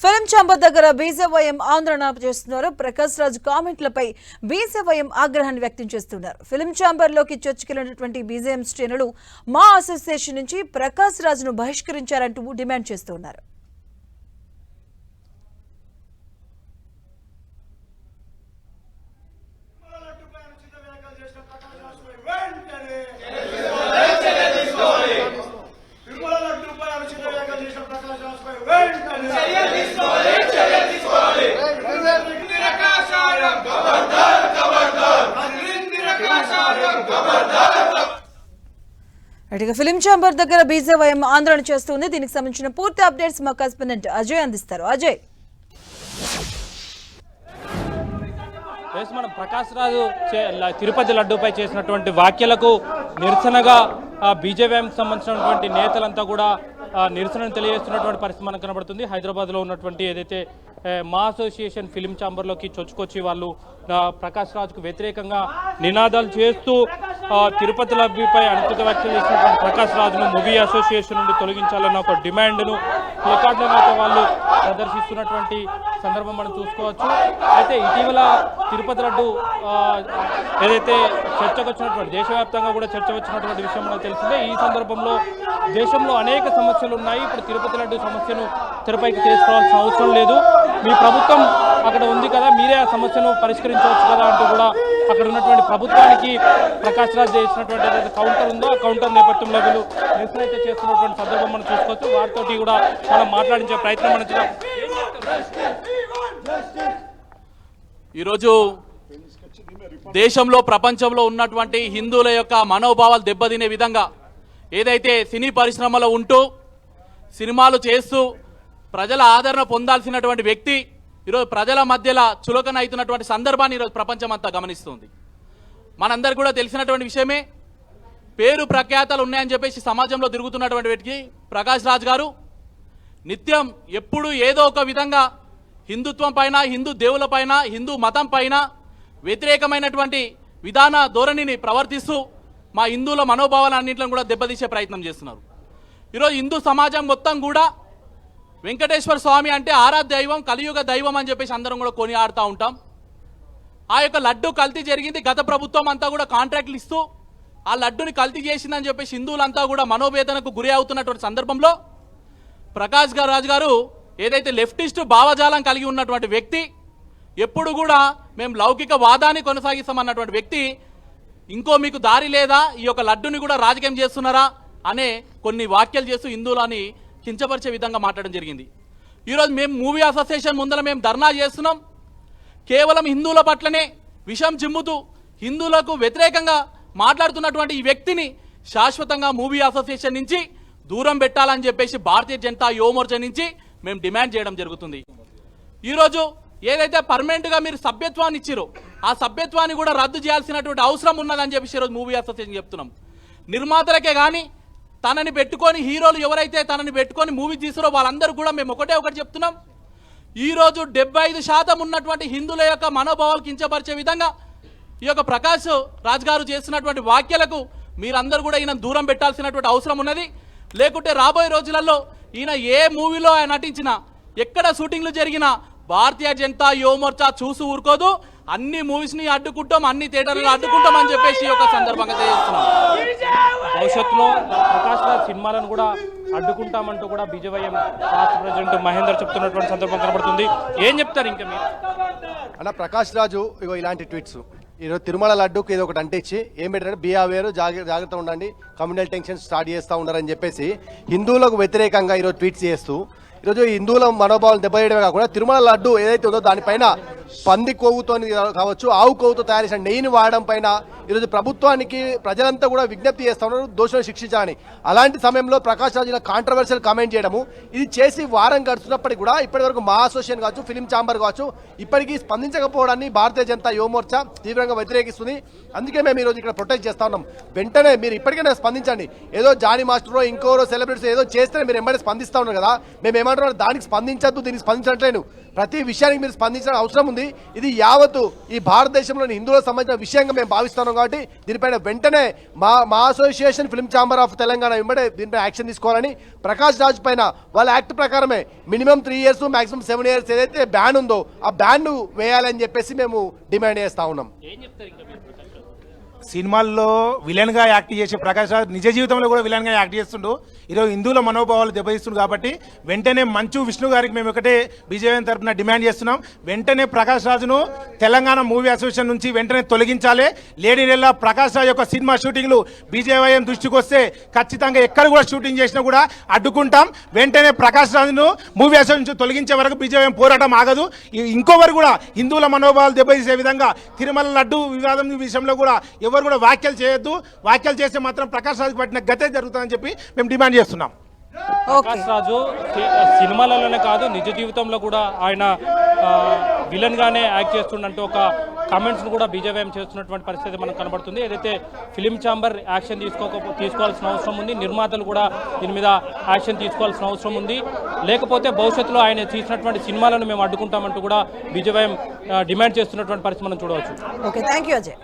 Film chamber దగ్గర BJYM ఆందోళన చేస్తున్నారు. ప్రకాష్ రాజ్ కామెంట్లపై బీజేవైఎం ఆగ్రహాన్ని వ్యక్తం చేస్తున్నారు. ఫిలిం ఛాంబర్లోకి చొచ్చుకెళ్ళినటువంటి బీజేఎం శ్రేణులు మా అసోసియేషన్ నుంచి ప్రకాష్ రాజ్ను బహిష్కరించారంటూ డిమాండ్ చేస్తున్నారు లడ్డుపై అనుచిత వ్యాఖ్యలు చేసిన ప్రకాష్ రాజ్పై వెంటనే తిరుమల లడ్డుపై అనుచిత వ్యాఖ్యలు చేసిన ప్రకాష్ రాజ్పై వెంటనే ఇందిర కాషాయం ఇందిర కాషాయం ఇటుగా ఫిలిం ఛాంబర్ దగ్గర బీజేవైఎం ఆందోళన చేస్తుంది. దీనికి సంబంధించిన పూర్తి అప్డేట్స్ మా కరెస్పాండెంట్ అజయ్ అందిస్తారు. అజయ్. మనం ప్రకాశ్ రాజు చే- తిరుపతి లడ్డూపై చేసినటువంటి వ్యాఖ్యలకు నిరసనగా బీజేపీకి సంబంధించినటువంటి నేతలంతా కూడా ఆ, నిరసనను తెలియజేస్తున్నటువంటి పరిస్థితి మనకు కనబడుతుంది. హైదరాబాద్లో ఉన్నటువంటి ఏదైతే మా అసోసియేషన్ ఫిలిం ఛాంబర్లోకి చొచ్చుకొచ్చి వాళ్ళు ప్రకాష్ రాజ్కు వ్యతిరేకంగా నినాదాలు చేస్తూ తిరుపతి లబ్ధిపై అనుచిత వ్యాఖ్యలు చేసినటువంటి ప్రకాష్ రాజును మూవీ అసోసియేషన్ నుండి తొలగించాలన్న ఒక డిమాండ్ను ప్లకార్డులను అయితే వాళ్ళు ప్రదర్శిస్తున్నటువంటి సందర్భం మనం చూసుకోవచ్చు. అయితే ఇటీవల తిరుపతి లడ్డు ఏదైతే చర్చకు వచ్చినటువంటి దేశవ్యాప్తంగా కూడా చర్చ వచ్చినటువంటి విషయం మనకు తెలిసిందే ఈ సందర్భంలో దేశంలో అనేక సమస్యలు ఉన్నాయి. ఇప్పుడు తిరుపతి లడ్డు సమస్యను తెరపైకి తీసుకోవాల్సిన అవసరం లేదు మీ ప్రభుత్వం అక్కడ ఉంది కదా మీరే ఆ సమస్యను పరిష్కరించవచ్చు కదా అంటూ కూడా అక్కడ ఉన్నటువంటి ప్రభుత్వానికి ప్రకాష్ రాజ్ చేసినటువంటి ఏదైతే కౌంటర్ ఉందో ఆ కౌంటర్ నేపథ్యంలో వీళ్ళు నిరసన అయితే చేస్తున్నటువంటి సందర్భం మనం చూసుకోవచ్చు వారితోటి కూడా మనం మాట్లాడించే ప్రయత్నం మనం చేద్దాం. ఈరోజు దేశంలో ప్రపంచంలో ఉన్నటువంటి హిందువుల యొక్క మనోభావాలు దెబ్బతినే విధంగా ఏదైతే సినీ పరిశ్రమలో ఉంటూ సినిమాలు చేస్తూ ప్రజల ఆదరణ పొందాల్సినటువంటి వ్యక్తి ఈరోజు ప్రజల మధ్యలో చులకన అవుతున్నటువంటి సందర్భాన్ని ఈరోజు ప్రపంచం అంతా గమనిస్తుంది. మనందరికీ కూడా తెలిసినటువంటి విషయమే పేరు ప్రఖ్యాతలు ఉన్నాయని చెప్పేసి సమాజంలో తిరుగుతున్నటువంటి వ్యక్తి ప్రకాష్ రాజ్ గారు. నిత్యం ఎప్పుడు ఏదో ఒక విధంగా హిందుత్వం పైన హిందూ దేవుల పైన హిందూ మతం పైన వ్యతిరేకమైనటువంటి విధాన ధోరణిని ప్రవర్తిస్తూ మా హిందువుల మనోభావాలన్నింటిని కూడా దెబ్బతీసే ప్రయత్నం చేస్తున్నారు. ఈరోజు హిందూ సమాజం మొత్తం కూడా వెంకటేశ్వర స్వామి అంటే ఆరా దైవం కలియుగ దైవం అని చెప్పేసి అందరం కూడా కొని ఆడుతూ ఉంటాం. ఆ యొక్క లడ్డు కల్తీ జరిగింది. గత ప్రభుత్వం అంతా కూడా కాంట్రాక్ట్లు ఇస్తూ ఆ లడ్డుని కల్తీ చేసిందని చెప్పేసి హిందువులంతా కూడా మనోవేదనకు గురి అవుతున్నటువంటి సందర్భంలో ప్రకాష్ గారు రాజు గారు ఏదైతే లెఫ్టిస్ట్ భావజాలం కలిగి ఉన్నటువంటి వ్యక్తి ఎప్పుడు కూడా మేము లౌకిక వాదాన్ని కొనసాగిస్తామన్నటువంటి వ్యక్తి ఇంకో మీకు దారి లేదా? ఈ యొక్క లడ్డుని కూడా రాజకీయం చేస్తున్నారా? అనే కొన్ని వ్యాఖ్యలు చేస్తూ హిందువులని కించపరిచే విధంగా మాట్లాడడం జరిగింది. ఈరోజు మేము మూవీ అసోసియేషన్ ముందర మేము ధర్నా చేస్తున్నాం. కేవలం హిందువుల పట్లనే విషం చిమ్ముతూ హిందువులకు వ్యతిరేకంగా మాట్లాడుతున్నటువంటి ఈ వ్యక్తిని శాశ్వతంగా మూవీ అసోసియేషన్ నుంచి దూరం పెట్టాలని చెప్పేసి భారతీయ జనతా యువమోర్చా నుంచి మేము డిమాండ్ చేయడం జరుగుతుంది. ఈరోజు ఏదైతే పర్మనెంట్గా మీరు సభ్యత్వాన్ని ఇచ్చిరో ఆ సభ్యత్వాన్ని కూడా రద్దు చేయాల్సినటువంటి అవసరం ఉన్నదని చెప్పేసి ఈరోజు మూవీ అసోసియేషన్ చెప్తున్నాం. నిర్మాతలకే కానీ తనని పెట్టుకొని హీరోలు ఎవరైతే తనని పెట్టుకొని మూవీ తీసారో వాళ్ళందరూ కూడా మేము ఒకటే ఒకటి చెప్తున్నాం. ఈరోజు డెబ్బై ఐదు శాతం ఉన్నటువంటి హిందువుల యొక్క మనోభావాలు కించపరిచే విధంగా ఈ యొక్క ప్రకాష్ రాజ్ గారు చేస్తున్నటువంటి వ్యాఖ్యలకు మీరందరూ కూడా ఈయన దూరం పెట్టాల్సినటువంటి అవసరం ఉన్నది. లేకుంటే రాబోయే రోజులలో ఈయన ఏ మూవీలో ఆయన నటించినా ఎక్కడ షూటింగ్లు జరిగినా భారతీయ జనతా యువమోర్చా చూసి ఊరుకోదు. అన్ని మూవీస్ని అడ్డుకుంటాం అన్ని థియేటర్లు అడ్డుకుంటాం అని చెప్పేసి ఒక సందర్భంగా తెలియజేస్తున్నాం. భవిష్యత్తులో ప్రకాష్ రాజ్ సినిమాలను కూడా అడ్డుకుంటామంటూ కూడా బీజేవైఎం రాష్ట్ర ప్రెసిడెంట్ మహేందర్ చెప్తున్నటువంటి సందర్భం కనబడుతుంది. ఏం చెప్తారు ఇంకా మీరు? అన్న ప్రకాష్ రాజు ఇగో ఇలాంటి ట్వీట్స్ ఈరోజు తిరుమల లడ్డూకి ఇది ఒకటి అంటించి ఏం పెట్టారు బీ జాగ్ర జాగ్రత్త ఉండండి కమ్యూనల్ టెన్షన్ స్టార్ట్ చేస్తూ ఉన్నారని చెప్పేసి హిందువులకు వ్యతిరేకంగా ఈరోజు ట్వీట్స్ చేస్తూ ఈరోజు హిందువుల మనోభావం దెబ్బతీయడమే కాకుండా తిరుమల లడ్డు ఏదైతే ఉందో దానిపైన పంది కొవ్వుతో కావచ్చు ఆవు కొవ్వుతో తయారు చేసిన నెయ్యిని వాడడం పైన ఈరోజు ప్రభుత్వానికి ప్రజలంతా కూడా విజ్ఞప్తి చేస్తా ఉన్నారు దోషులను శిక్షించాలని. అలాంటి సమయంలో ప్రకాష్ రాజు ఇలా కాంట్రవర్షియల్ కామెంట్ చేయడము ఇది చేసి వారం గడుస్తున్నప్పటికీ కూడా ఇప్పటివరకు మా అసోసియేషన్ కావచ్చు ఫిలిం ఛాంబర్ కావచ్చు ఇప్పటికీ స్పందించకపోవడాన్ని భారతీయ జనతా యువమోర్చా తీవ్రంగా వ్యతిరేకిస్తుంది. అందుకే మేము ఈరోజు ఇక్కడ ప్రొటెస్ట్ చేస్తా ఉన్నాం. వెంటనే మీరు ఇప్పటికైనా స్పందించండి. ఏదో జానీ మాస్టరో ఇంకోరో సెలబ్రిటీస్ ఏదో చేస్తే మీరు ఎంబడి స్పందిస్తా ఉన్నారు కదా. మేము ఏమంటున్నారు దానికి స్పందించద్దు దీనికి స్పందించట్లేను ప్రతి విషయానికి మీరు స్పందించడం అవసరం ఉంది. ఉంది ఇది యావత్తు ఈ భారతదేశంలోని హిందువులకు సంబంధించిన విషయంగా మేము భావిస్తున్నాం కాబట్టి దీనిపైన వెంటనే మా మా association film chamber of Telangana వెంబడే దీనిపై యాక్షన్ తీసుకోవాలని ప్రకాష్ రాజ్ పైన వాళ్ళ యాక్ట్ ప్రకారమే minimum three years maximum seven years ఏదైతే బ్యాన్ ఉందో ఆ బ్యాన్ వేయాలని చెప్పేసి మేము డిమాండ్ చేస్తా ఉన్నాం. సినిమాల్లో విలన్గా యాక్ట్ చేసే ప్రకాష్ రాజ్ నిజ జీవితంలో కూడా విలన్గా యాక్ట్ చేస్తుండు. ఈరోజు హిందువుల మనోభావాలు దెబ్బతిస్తుండు కాబట్టి వెంటనే మంచు విష్ణు గారికి మేము ఒకటే బీజేపీ తరఫున డిమాండ్ చేస్తున్నాం. వెంటనే ప్రకాష్ రాజును తెలంగాణ మూవీ అసోసియేషన్ నుంచి వెంటనే తొలగించాలి. లేడీ నెల ప్రకాష్ రాజ్ యొక్క సినిమా షూటింగ్లు బీజేవైఎం దృష్టికి వస్తే ఖచ్చితంగా ఎక్కడ కూడా షూటింగ్ చేసినా కూడా అడ్డుకుంటాం. వెంటనే ప్రకాష్ రాజును మూవీ అసోసియేషన్ నుంచి తొలగించే వరకు బీజేవైఎం పోరాటం ఆగదు. ఇంకోవరు కూడా హిందువుల మనోభావాలు దెబ్బతీసే విధంగా తిరుమల లడ్డు వివాదం విషయంలో కూడా ఎవరు కూడా వ్యాఖ్యలు చేయొద్దు. వ్యాఖ్యలు చేస్తే మాత్రం ప్రకాష్ రాజు పట్టిన గతే జరుగుతుందని చెప్పి మేము డిమాండ్ చేస్తున్నాం. ఓకే. ప్రకాష్ రాజు సినిమాలలోనే కాదు నిజ జీవితంలో కూడా ఆయన విలన్ గానే యాక్ట్ చేస్తుండంటూ ఒక కామెంట్స్ కూడా బీజేపీఎం చేస్తున్నటువంటి పరిస్థితి మనకు కనబడుతుంది. ఏదైతే ఫిలిం ఛాంబర్ యాక్షన్ తీసుకోక తీసుకోవాల్సిన అవసరం ఉంది నిర్మాతలు కూడా దీని మీద యాక్షన్ తీసుకోవాల్సిన అవసరం ఉంది. లేకపోతే భవిష్యత్తులో ఆయన తీసినటువంటి సినిమాలను మేము అడ్డుకుంటామంటూ కూడా బీజేపీఎం డిమాండ్ చేస్తున్నటువంటి పరిస్థితి మనం చూడవచ్చు. Okay thank you Ajay